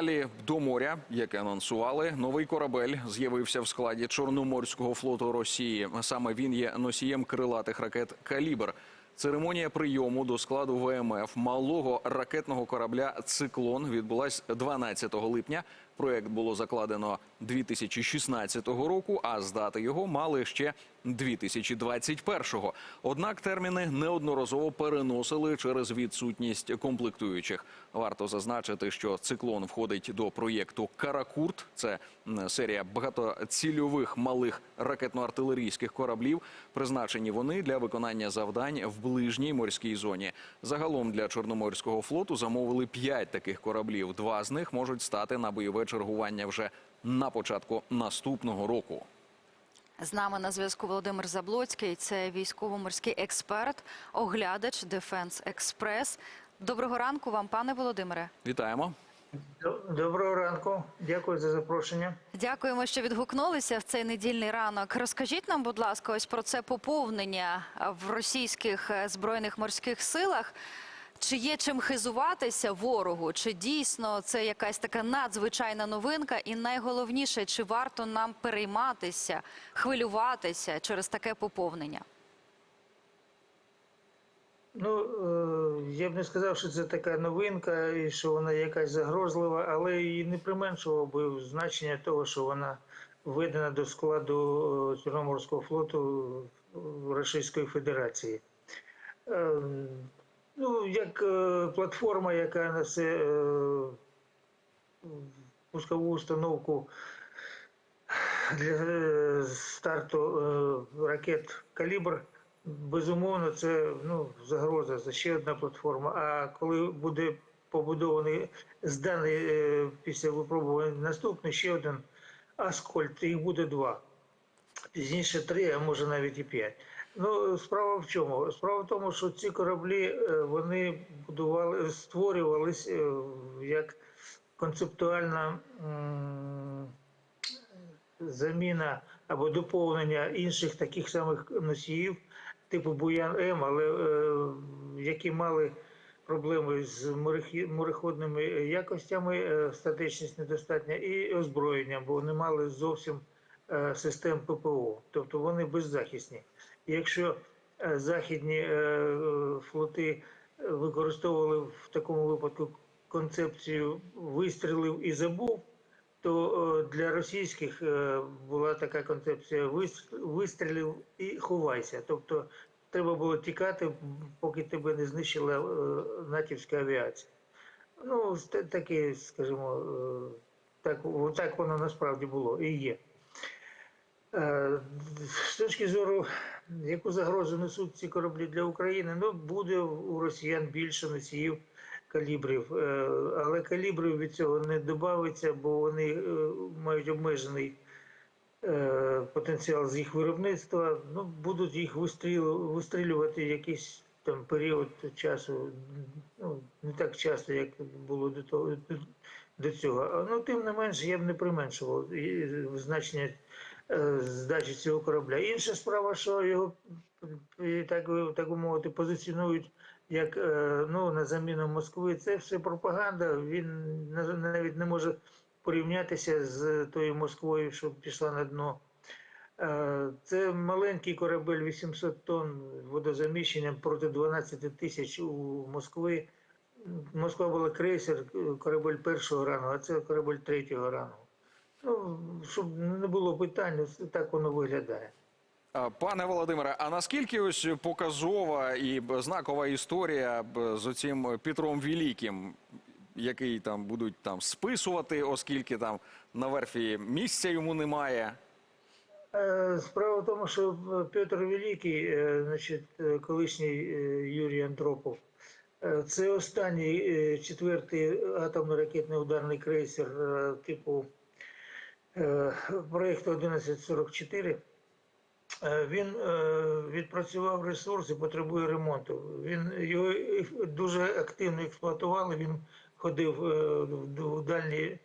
Далі до моря, яке анонсували, новий корабель з'явився в складі Чорноморського флоту Росії. Саме він є носієм крилатих ракет Калібр. Церемонія прийому до складу ВМФ малого ракетного корабля Циклон відбулась 12 липня. Проект було закладено 2016 року, а здати його мали ще 2021-го. Однак терміни неодноразово переносили через відсутність комплектуючих. Варто зазначити, що циклон входить до проєкту Каракурт. Це серія багатоцільових малих ракетно-артилерійських кораблів. Призначені вони для виконання завдань в ближній морській зоні. Загалом для Чорноморського флоту замовили п'ять таких кораблів. Два з них можуть стати на бойове чергування вже на початку наступного року. З нами на зв'язку Володимир Заблоцький, це військово-морський експерт, оглядач Дефенс Експрес. Доброго ранку вам, пане Володимире. Вітаємо. Доброго ранку, дякую за запрошення. Дякуємо, що відгукнулися в цей недільний ранок. Розкажіть нам, будь ласка, ось про це поповнення в російських е, збройних морських силах. Чи є чим хизуватися ворогу? Чи дійсно це якась така надзвичайна новинка? І найголовніше, чи варто нам перейматися, хвилюватися через таке поповнення? Ну е, я б не сказав, що це така новинка і що вона якась загрозлива, але і не применшував би значення того, що вона введена до складу е, Чорноморського флоту е, Російської Федерації. Ну, як е, платформа, яка несе е, пускову установку для е, старту е, ракет Калібр, безумовно, це ну, загроза, це ще одна платформа. А коли буде побудований зданий е, після випробування наступний ще один Аскольд, їх буде два. Пізніше три, а може навіть і п'ять. Ну, справа в чому? Справа в тому, що ці кораблі е, вони будували, створювались е, як концептуальна заміна або доповнення інших таких самих носіїв, типу Буян М, але е, які мали проблеми з мореходними якостями, статичність недостатня і озброєнням, бо вони мали зовсім систем ППО, тобто вони беззахисні. Якщо е, західні е, флоти використовували в такому випадку концепцію вистрілив і забув, то е, для російських була така концепція вис- вистрілив і ховайся. Тобто треба було тікати, поки тебе не знищила натівська авіація. Ну, таке, скажімо, так, так воно насправді було і є. З точки зору, яку загрозу несуть ці кораблі для України, ну буде у росіян більше носіїв калібрів, Е, але калібрів від цього не додається, бо вони е, мають обмежений е, потенціал з їх виробництва. Ну будуть їх вистрілю- вистрілювати якийсь там період часу, ну не так часто, як було до того до цього. Ну тим не менш, я б не применшував значення здачі цього корабля. Інша справа, що його е, так, так би мовити, позиціонують як е, ну, на заміну Москви. Це все пропаганда. Він навіть не може порівнятися з тою Москвою, що пішла на дно. Е, Це маленький корабель 800 тонн водозаміщенням проти 12 тисяч у Москви. Москва була крейсер, е, корабель першого рану, а це корабель третього рану. Ну, щоб не було питань, так воно виглядає. Пане Володимире, а наскільки ось показова і знакова історія з оцим Петром Великим, який там будуть там списувати, оскільки там на верфі місця йому немає? Е, Справа в тому, що е, Петр Великий, е, значить, колишній Юрій Андропов, е, це останній четвертий атомно-ракетний ударний крейсер типу проєкту 1144. Е, Він е, відпрацював ресурс і потребує ремонту. Він його дуже активно експлуатували. Він ходив е, в дальні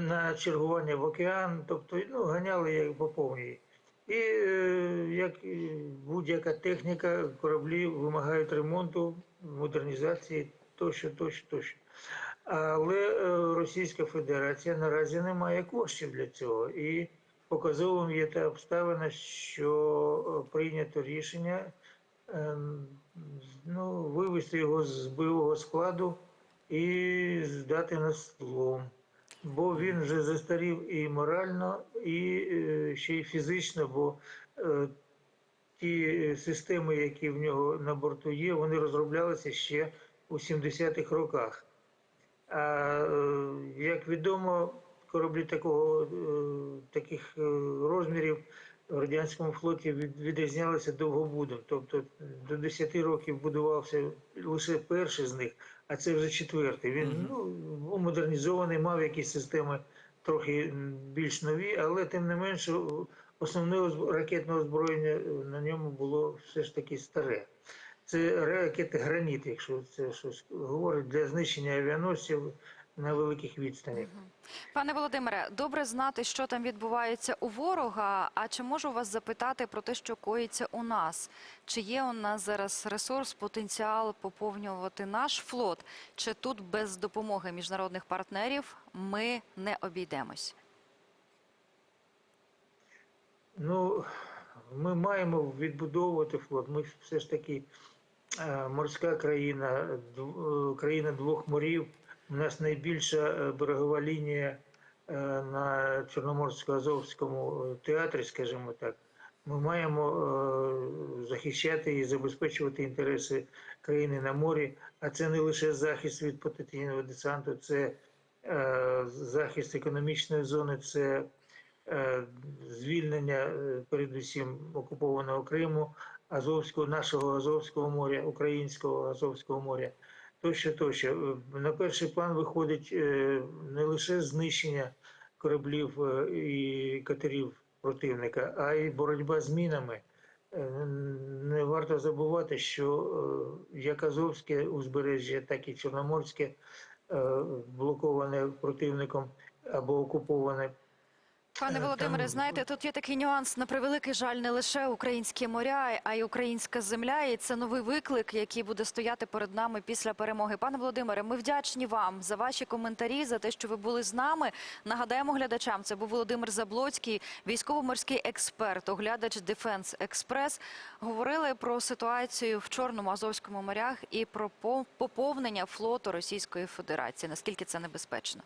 на- чергування в океан, тобто ну, ганяли як по повній. І е, як будь-яка техніка, кораблі вимагають ремонту, модернізації тощо, тощо, тощо. Але е, Російська Федерація наразі не має коштів для цього. І показовим є та обставина, що е, прийнято рішення е, ну, вивести його з бойового складу і здати на слом. Бо він вже застарів і морально, і ще й фізично, бо ті системи, які в нього на борту є, вони розроблялися ще у 70-х роках. А е, як відомо, кораблі такого, е, таких е, розмірів в радянському флоті від- відрізнялися довгобудом. Тобто до 10 років будувався лише перший з них, а це вже четвертий. Він ну, був модернізований, мав якісь системи трохи більш нові, але тим не менше основне ракетне озброєння на ньому було все ж таки старе. Це ракети граніт, якщо це щось говорить, для знищення авіаносців на великих відстанях. Пане Володимире, добре знати, що там відбувається у ворога. А чи можу вас запитати про те, що коїться у нас? Чи є у нас зараз ресурс, потенціал поповнювати наш флот? Чи тут без допомоги міжнародних партнерів ми не обійдемось? Ну, ми маємо відбудовувати флот. Ми все ж таки морська країна, е, країна двох морів. У нас найбільша е, берегова лінія е, на Чорноморсько-Азовському театрі, скажімо так. Ми маємо е, захищати і забезпечувати інтереси країни на морі, а це не лише захист від потенційного десанту, це е, захист економічної зони, це е, звільнення е, передусім окупованого Криму, Азовського, нашого Азовського моря, українського Азовського моря, тощо, тощо. Е, На перший план виходить е, не лише знищення кораблів е, і катерів противника, а й боротьба з мінами. Не варто забувати, що як Азовське узбережжя, так і Чорноморське блоковане противником або окуповане Пане Е, Володимире, знаєте, тут є такий нюанс. На превеликий жаль, не лише українські моря, а й українська земля. І це новий виклик, який буде стояти перед нами після перемоги. Пане Володимире, ми вдячні вам за ваші коментарі, за те, що ви були з нами. Нагадаємо глядачам, це був Володимир Заблоцький, військово-морський експерт, оглядач Дефенс Експрес. Говорили про ситуацію в Чорному Азовському морях і про поповнення флоту Російської Федерації. Наскільки це небезпечно?